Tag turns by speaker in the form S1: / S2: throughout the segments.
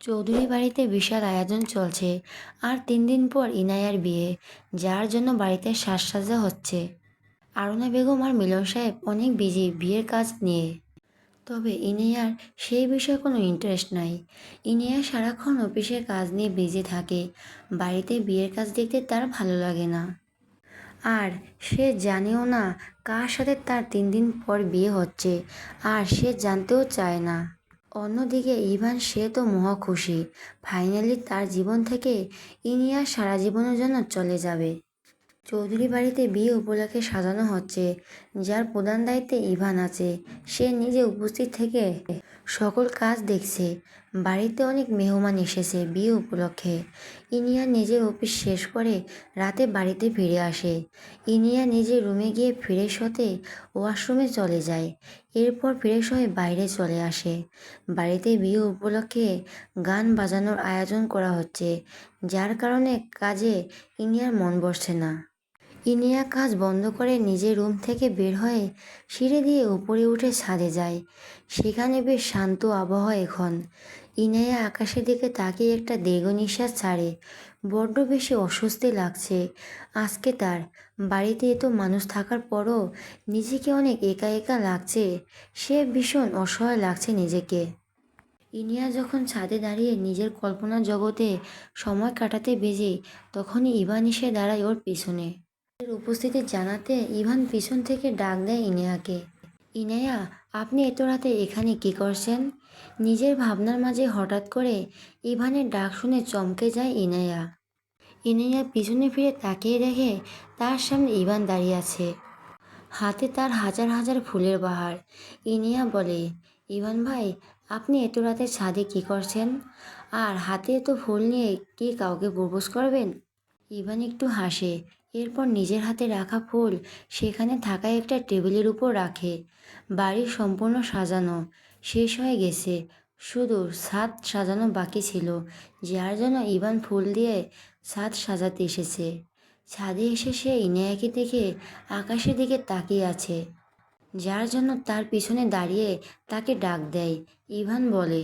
S1: চৌধুরী বাড়িতে বিশাল আয়োজন চলছে আর তিন দিন পর ইনায়ার বিয়ে, যার জন্য বাড়িতে সাজসজ্জা হচ্ছে। আরুনা বেগম আর মিলন সাহেব অনেক বিজি বিয়ের কাজ নিয়ে। তবে ইনিয়ার সেই বিষয়ে কোনো ইন্টারেস্ট নাই। ইনিয়া সারাক্ষণ অফিসের কাজ নিয়ে বিজি থাকে, বাড়িতে বিয়ের কাজ দেখতে তার ভালো লাগে না। আর সে জানেও না কার সাথে তার তিন দিন পর বিয়ে হচ্ছে, আর সে জানতেও চায় না। অন্যদিকে ইভান, সে তো মহা খুশি। ফাইনালি তার জীবন থেকে ইনিয়া সারা জীবনের জন্য চলে যাবে। চৌধুরী বাড়িতে বিয়ে উপলক্ষে সাজানো হচ্ছে, যার প্রধান দায়িত্বে ইভান আছে। সে নিজে উপস্থিত থেকে সকল কাজ দেখছে। বাড়িতে অনেক মেহমান এসেছে, বিয়ে উপলক্ষে। ইনিয়া নিজের অফিস শেষ করে রাতে বাড়িতে ফিরে আসে। ইনিয়া নিজের রুমে গিয়ে ফ্রেশ হতে ওয়াশরুমে চলে যায়। এরপর ফ্রেশ হয়ে বাইরে চলে আসে। বাড়িতে বিয়ে উপলক্ষে গান বাজানোর আয়োজন করা হচ্ছে, যার কারণে কাজে ইনিয়ার মন বসছে না। ইনিয়া কাজ বন্ধ করে নিজের রুম থেকে বের হয়ে সিঁড়ি দিয়ে উপরে উঠে ছাদে যায়। সেখানে বেশ শান্ত আবহাওয়া এখন। ইনায়া আকাশের দিকে তাকিয়ে একটা দীর্ঘ নিঃশ্বাস ছাড়ে। বড্ড বেশি অস্বস্তি লাগছে আজকে তার। বাড়িতে এত মানুষ থাকার পরও নিজেকে অনেক একা একা লাগছে। সে ভীষণ অসহায় লাগছে নিজেকে। ইনিয়া যখন ছাদে দাঁড়িয়ে নিজের কল্পনা জগতে সময় কাটাতে বেজে, তখনই ইভান এসে দাঁড়ায় ওর পিছনে। উপস্থিতি জানাতে ইভান পিছন থেকে ডাক দেয় ইনিয়াকে। ইনায়া, আপনি এত রাতে এখানে কি করছেন? নিজের ভাবনার মাঝে হঠাৎ করে ইভানের ডাক শুনে চমকে যায় ইনায়া। ইনায়া পিছনে ফিরে তাকিয়ে দেখে তার সামনে ইভান দাঁড়িয়ে আছে। হাতে তার হাজার হাজার ফুলের বাহার। ইনিয়া বলে, ইভান ভাই, আপনি এত রাতে ছাদে কি করছেন? আর হাতে এত ফুল নিয়ে কি কাউকে প্রপোজ করবেন? ইভান একটু হাসে, এরপর নিজের হাতে রাখা ফুল সেখানে থাকা একটা টেবিলের উপর রাখে। বাড়ি সম্পূর্ণ সাজানো। শেষ হয়ে গেছে। শুধু ছাদ সাজানো বাকি ছিল, যার জন্য ইভান ফুল দিয়ে ছাদ সাজাতে এসেছে। ছাদে এসে সে ইনায়াকে দেখে আকাশের দিকে তাকিয়ে আছে, যার জন্য তার পিছনে দাঁড়িয়ে তাকে ডাক দেয়। ইভান বলে,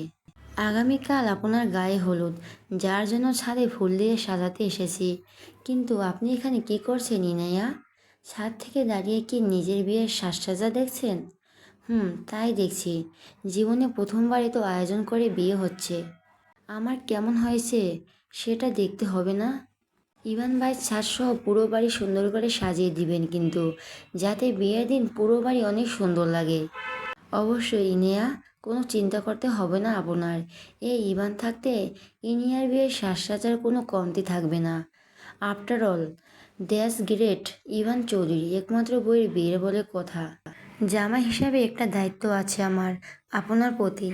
S1: আগামীকাল আপনার গায়ে হলুদ, যার জন্য ছাদে ফুল দিয়ে সাজাতে এসেছি। কিন্তু আপনি এখানে কি করছেন ইনায়া? ছাদ থেকে দাঁড়িয়ে কি নিজের বিয়ের সাজসাজা দেখছেন? হুম, তাই দেখছি। জীবনে প্রথমবারই তো আয়োজন করে বিয়ে হচ্ছে। আমার কেমন হয়েছে সেটা দেখতে হবে না? ইভান ভাই ছাদসহ পুরো বাড়ি সুন্দর করে সাজিয়ে দিবেন কিন্তু, যাতে বিয়ের দিন পুরো বাড়ি অনেক সুন্দর লাগে। অবশ্যই ইনিয়া কোনো চিন্তা করতে হবে না আপনার। এই ইভান থাকতে ইনিয়ার বিয়ের সাজসাজার কোনো কমতি থাকবে না। After all that's great Ivan Chowdhury, একমাত্র বইয়ের বিয়ের বলে কথা। জামা হিসাবে একটা দায়িত্ব আছে আমার, আপনার প্রতি।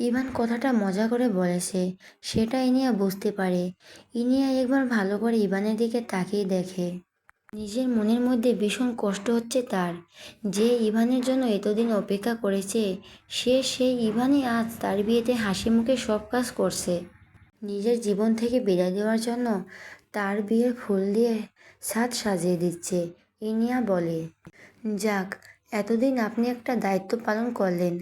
S1: ইভান কথাটা মজা করে বলেছে সেটা ইনিয়া বুঝতে পারে। ইনিয়া একবার ভালো করে ইভানের দিকে তাকিয়ে দেখে। নিজের মনের মধ্যে ভীষণ কষ্ট হচ্ছে তার। যে ইভানের জন্য এতদিন অপেক্ষা করেছে, সে সেই ইভানই আজ তার বিয়েতে হাসি মুখে সব কাজ করছে। নিজের জীবন থেকে বিদায় দেওয়ার জন্য তার বিয়ের ফুল দিয়ে ছাদ সাজিয়ে দিচ্ছে ইনিয়া বলে। যাক এতদিন আপনি একটা দায়িত্ব পালন করলেন।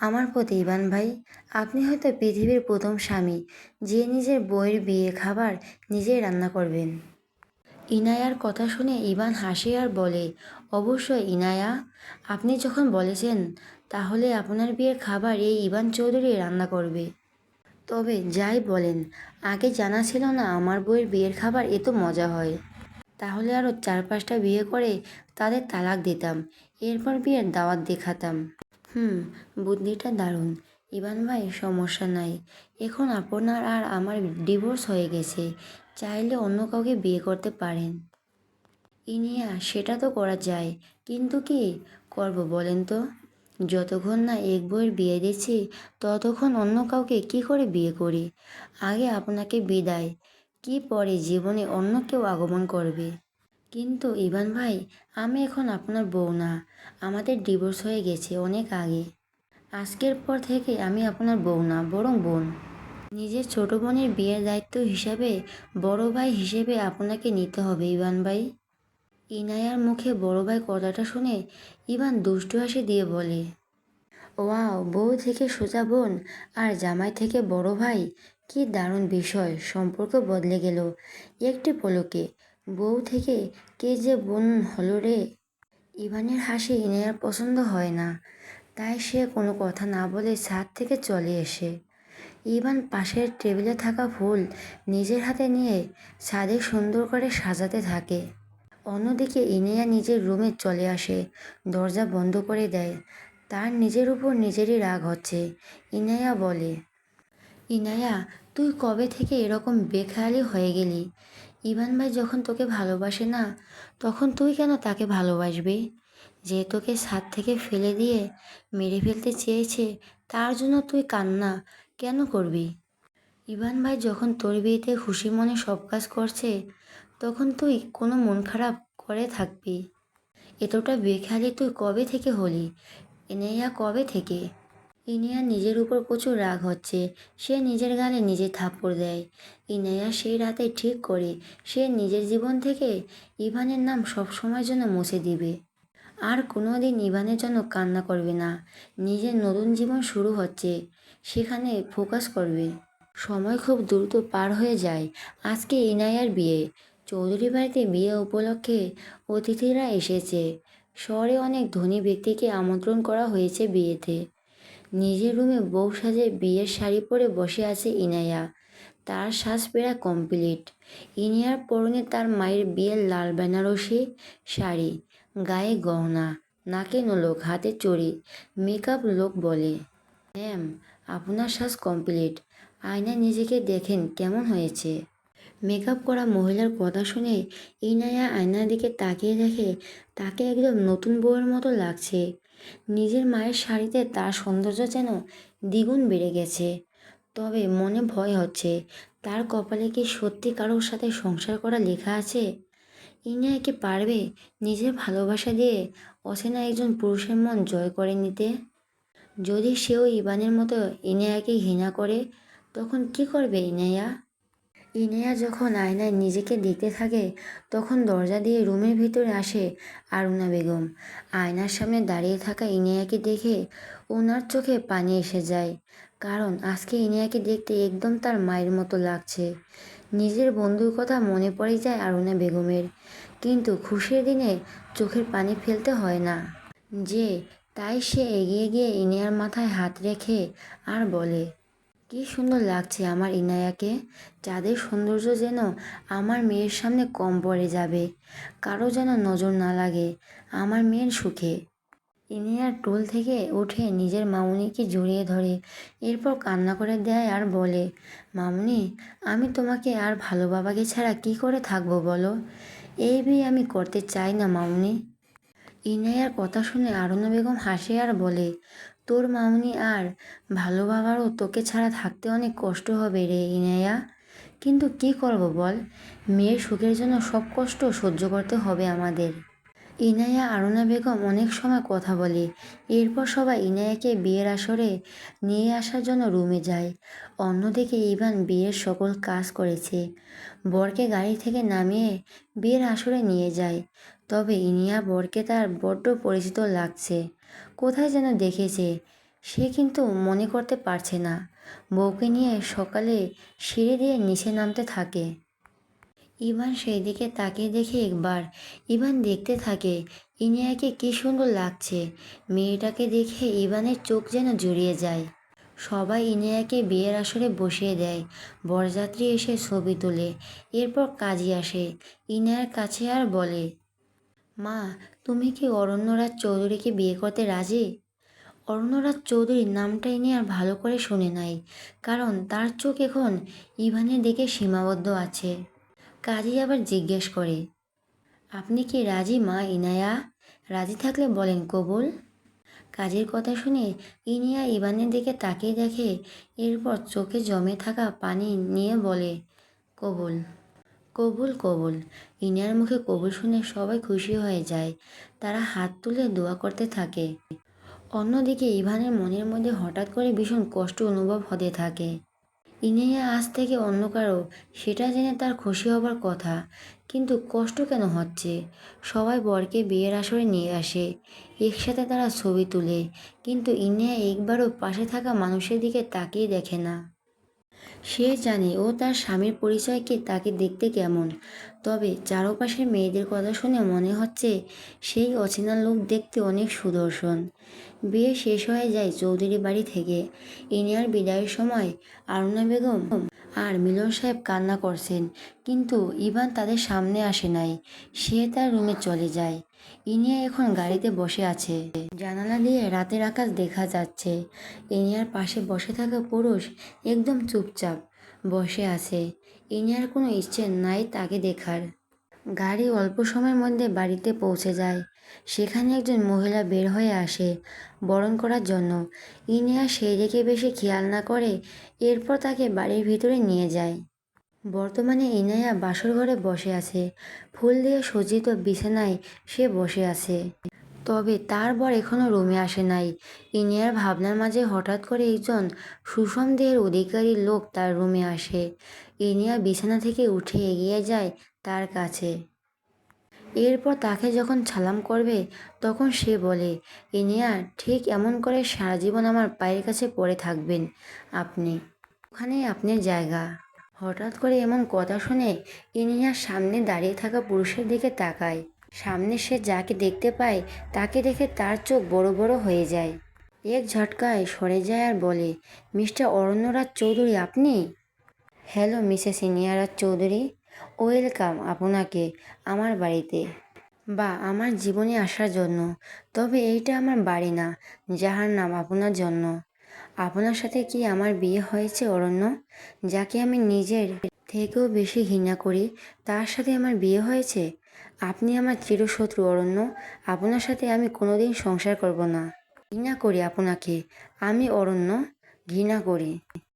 S1: আমার প্রতি ইবান ভাই, আপনি হয়তো পৃথিবীর প্রথম স্বামী, যে নিজের বইয়ের বিয়ে খাবার নিজেই রান্না করবেন। ইনায়ার কথা শুনে ইবান হাসে আর বলে, অবশ্যই ইনায়া, আপনি যখন বলেছেন, তাহলে আপনার বিয়ের খাবার এই ইবান চৌধুরী রান্না করবে। তবে যাই বলেন, আগে জানা ছিল না আমার বইয়ের বিয়ের খাবার এত মজা হয়। তাহলে আরও চার পাঁচটা বিয়ে করে তাদের তালাক দিতাম, এরপর বিয়ের দাওয়াত দেখাতাম। হুম, বুদ্ধিটা দারুণ। ইভান ভাই, সমস্যা নাই। এখন আপনার আর আমার ডিভোর্স হয়ে গেছে, চাইলে অন্য কাউকে বিয়ে করতে পারেন। ইনিয়া, সেটা তো করা যায়, কিন্তু কি করব বলেন তো? যতক্ষণ না এক বইয়ের বিয়ে দিচ্ছি, ততক্ষণ অন্য কাউকে কি করে বিয়ে করি? আগে আপনাকে বিদায়। কি পরে জীবনে অন্য কেউ আগমন করবে? কিন্তু ইভান ভাই, আমি এখন আপনার বউ না। আমাদের ডিভোর্স হয়ে গেছে অনেক আগে। আজকের পর থেকে আমি আপনার বউ না, বরং বোন। নিজের ছোট বোনের বিয়ের দায়িত্ব হিসাবে বড় ভাই হিসেবে আপনাকে নিতে হবে, ইভান ভাই। ইনায়ার মুখে বড় ভাই কথাটা শুনে ইভান দুষ্টু হাসি দিয়ে বলে, ওয়াও, বউ থেকে সোজা বোন, আর জামাই থেকে বড় ভাই কি দারুণ বিষয় সম্পর্ক বদলে গেল একটি পলকে। বউ থেকে কে যে বোন হলো রে? ইভানের হাসি ইনায়ার পছন্দ হয় না, তাই সে কোনো কথা না বলে ছাদ থেকে চলে এসে। ইভান পাশের টেবিলে থাকা ফুল নিজের হাতে নিয়ে ছাদে সুন্দর করে সাজাতে থাকে। অন্যদিকে ইনিয়া নিজের রুমে চলে আসে, দরজা বন্ধ করে দেয়। তার নিজের উপর নিজেরই রাগ হচ্ছে, ইনায়া বলে ইনায়া, তুই কবে থেকে এরকম বেখেয়ালি হয়ে গেলি? ইভান ভাই যখন তোকে ভালোবাসে না, তখন তুই কেন তাকে ভালোবাসবি? যে তোকে ছাদ থেকে ফেলে দিয়ে মেরে ফেলতে চেয়েছে, তার জন্য তুই কান্না কেন করবি? ইভান ভাই যখন তোর বিয়েতে খুশি মনে সব কাজ করছে, তখন তুই কোনো মন খারাপ করে থাকবি। এতটা বেখেয়ালি তুই কবে থেকে হলি? এনেয়া কবে থেকে? ইনিয়া নিজের উপর প্রচুর রাগ হচ্ছে। সে নিজের গালে নিজে থাপ্পড় দেয়। ইনায়া সেই রাতে ঠিক করে, সে নিজের জীবন থেকে ইভানের নাম সবসময়ের জন্য মুছে দিবে। আর কোনো দিন ইভানের জন্য কান্না করবে না। নিজের নতুন জীবন শুরু হচ্ছে, সেখানে ফোকাস করবে। সময় খুব দ্রুত পার হয়ে যায়। আজকে ইনায়ার বিয়ে। চৌধুরী বাড়িতে বিয়ে উপলক্ষে অতিথিরা এসেছে। শহরে অনেক ধনী ব্যক্তিকে আমন্ত্রণ করা হয়েছে বিয়েতে। নিজের রুমে বউ সাজে বিয়ের শাড়ি পরে বসে আছে ইনায়া। তার শ্বাস পেরা কমপ্লিট। ইনিয়ার পরনে তার মায়ের বিয়ের লাল বেনারসি শাড়ি, গায়ে গহনা, নাকে নোলক, হাতে চড়ি, মেকআপ লোক বলে। ম্যাম, আপনার শ্বাস কমপ্লিট। আয়নায় নিজেকে দেখেন, কেমন হয়েছে? মেকআপ করা মহিলার কথা শুনে ইনায়া আয়নার দিকে তাকিয়ে দেখে, তাকে একদম নতুন বউয়ের মতো লাগছে। নিজের মায়ের শাড়িতে তার সৌন্দর্য যেন দ্বিগুণ বেড়ে গেছে। তবে মনে ভয় হচ্ছে, তার কপালে কি সত্যি কারোর সাথে সংসার করা লেখা আছে? ইনিয়া কি পারবে নিজের ভালোবাসা দিয়ে অচেনা একজন পুরুষের মন জয় করে নিতে? যদি সেও ইবানের মতো ইনায়াকে ঘৃণা করে, তখন কি করবে ইনায়া ইনায়া যখন আয়নায় নিজেকে দেখতে থাকে, তখন দরজা দিয়ে রুমের ভিতরে আসে আরুনা বেগম। আয়নার সামনে দাঁড়িয়ে থাকা ইনিয়াকে দেখে ওনার চোখে পানি এসে যায়, কারণ আজকে ইনিয়াকে দেখতে একদম তার মায়ের মতো লাগছে। নিজের বন্ধুর কথা মনে পড়ে যায় আরুনা বেগমের, কিন্তু খুশির দিনে চোখের পানি ফেলতে হয় না। যে, তাই সে এগিয়ে গিয়ে ইনিয়ার মাথায় হাত রেখে আর বলে কি সুন্দর লাগছে আমার ইনায়াকে। চাঁদের সৌন্দর্য যেন আমার মেয়ের সামনে কম পড়ে যাবে, কারও যেন নজর না লাগে, আমার মেয়ের সুখে। ইনিয়ার টোল থেকে উঠে নিজের মামুনিকে জড়িয়ে ধরে, এরপর কান্না করে দেয় আর বলে, মামুনি, আমি তোমাকে আর ভালো বাবাকে ছাড়া কি করে থাকব বলো? এই বিয়ে আমি করতে চাই না, মামুনি। ইনায়ার কথা শুনে আরুনা বেগম হাসে আর বলে তোর মামনি আর ভালো বাবারও তোকে ছাড়া থাকতে অনেক কষ্ট হবে রে ইনায়া কিন্তু কি করব বল? মেয়ের সুখের জন্য সব কষ্ট সহ্য করতে হবে আমাদের। ইনায়া আরুনা বেগম অনেক সময় কথা বলে। এরপর সবাই ইনায়াকে বিয়ের আসরে নিয়ে আসার জন্য রুমে যায়। অন্যদিকে ইভান বিয়ের সকল কাজ করেছে। বরকে গাড়ি থেকে নামিয়ে বিয়ের আসরে নিয়ে যায়। তবে ইনিয়া বরকে তার বড্ড পরিচিত লাগছে। কোথায় যেন দেখেছে। সে কিন্তু মনে করতে পারছে না। বউকে নিয়ে সকালে সিঁড়ি দিয়ে নিচে নামতে থাকে। ইভান সেই দিকে তাকিয়ে দেখে একবার। ইভান দেখতে থাকে, ইনিয়াকে কি সুন্দর লাগছে। মেয়েটাকে দেখে ইভানের চোখ যেন জুড়িয়ে যায়। সবাই ইনিয়াকে বিয়ের আসরে বসিয়ে দেয়। বরযাত্রী এসে ছবি তোলে। এরপর কাজী আসে। ইনায়ার কাছে আর বলে মা, তুমি কি অরণ্যরাজ চৌধুরীকে বিয়ে করতে রাজি? অরণ্যরাজ চৌধুরীর নামটা ইনি আর ভালো করে শুনে নাই, কারণ তার চোখ এখন ইভানের দিকে সীমাবদ্ধ আছে। কাজী আবার জিজ্ঞেস করে, আপনি কি রাজি মা ইনায়া? রাজি থাকলে বলেন কবুল? কাজের কথা শুনে ইনিয়া ইভানের দিকে তাকিয়ে দেখে, এরপর চোখে জমে থাকা পানি নিয়ে বলে, কবুল কবুল কবুল। ইনিয়ার মুখে কবুল শুনে সবাই খুশি হয়ে যায়। তারা হাত তুলে দোয়া করতে থাকে। অন্যদিকে ইভানের মনের মধ্যে হঠাৎ করে ভীষণ কষ্ট অনুভব হতে থাকে। ইনিয়া আজ থেকে অন্য কারও, সেটা জেনে তার খুশি হবার কথা। কিন্তু কষ্ট কেন হচ্ছে? সবাই বরকে বিয়ের আসরে নিয়ে আসে। একসাথে তারা ছবি তুলে। কিন্তু ইনিয়া একবারও পাশে থাকা মানুষের দিকে তাকিয়ে দেখে না। সে জানে ও তার স্বামীর পরিচয়কে তাকে দেখতে কেমন। তবে চারপাশের মেয়েদের কথা শুনে মনে হচ্ছে সেই অচেনা লোক দেখতে অনেক সুদর্শন। বিয়ে শেষ হয়ে যায় চৌধুরী বাড়ি থেকে। ইনিয়ার বিদায়ের সময় আরুনা বেগম আর মিলন সাহেব কান্না করছেন, কিন্তু ইভান তাদের সামনে আসে নাই। সে তার রুমে চলে যায়। ইনিয়া এখন গাড়িতে বসে আছে। জানালা দিয়ে রাতের আকাশ দেখা যাচ্ছে। ইনিয়ার পাশে বসে থাকা পুরুষ একদম চুপচাপ বসে আছে। ইনিয়ার কোনো ইচ্ছে নাই তাকে দেখার। গাড়ি অল্প সময়ের মধ্যে বাড়িতে পৌঁছে যায়। সেখানে একজন মহিলা বের হয়ে আসে বরণ করার জন্য। ইনিয়া সেই দিকে বেশি খেয়াল না করে এরপর তাকে বাড়ির ভিতরে নিয়ে যায়। বর্তমানে ইনায়া বাসর ঘরে বসে আছে। ফুল দিয়ে সজ্জিত বিছানায় সে বসে আছে। তবে তার বর এখনও রুমে আসে নাই। ইনিয়ার ভাবনার মাঝে হঠাৎ করে একজন সুষম দেহের অধিকারী লোক তার রুমে আসে। ইনিয়া বিছানা থেকে উঠে এগিয়ে যায় তার কাছে। এরপর তাকে যখন ছালাম করবে, তখন সে বলে ইনিয়া ঠিক এমন করে সারা জীবন আমার পায়ের কাছে পড়ে থাকবেন আপনি। ওখানেই আপনার জায়গা। হঠাৎ করে এমন কথা শুনে ইনিয়ার সামনে দাঁড়িয়ে থাকা পুরুষের দিকে তাকায়। সামনে সে যাকে দেখতে পায়, তাকে দেখে তার চোখ বড় বড় হয়ে যায়। এক ঝটকায় সরে যায় আর বলে, মিস্টার অরণ্যরাজ চৌধুরী আপনি? Hello, Mrs Iniyaraj Chowdhury. Welcome আপনাকে আমার বাড়িতে বা আমার জীবনে আসার জন্য। তবে এইটা আমার বাড়ি না, যাহার নাম আপনার জন্য। আপনার সাথে কি আমার বিয়ে হয়েছে, অরণ্য? যাকে আমি নিজের থেকেও বেশি ঘৃণা করি, তার সাথে আমার বিয়ে হয়েছে? আপনি আমার চিরশত্রু, অরণ্য। আপনার সাথে আমি কোনোদিন সংসার করব না। ঘৃণা করি আপনাকে। আমি অরণ্য, ঘৃণা করি।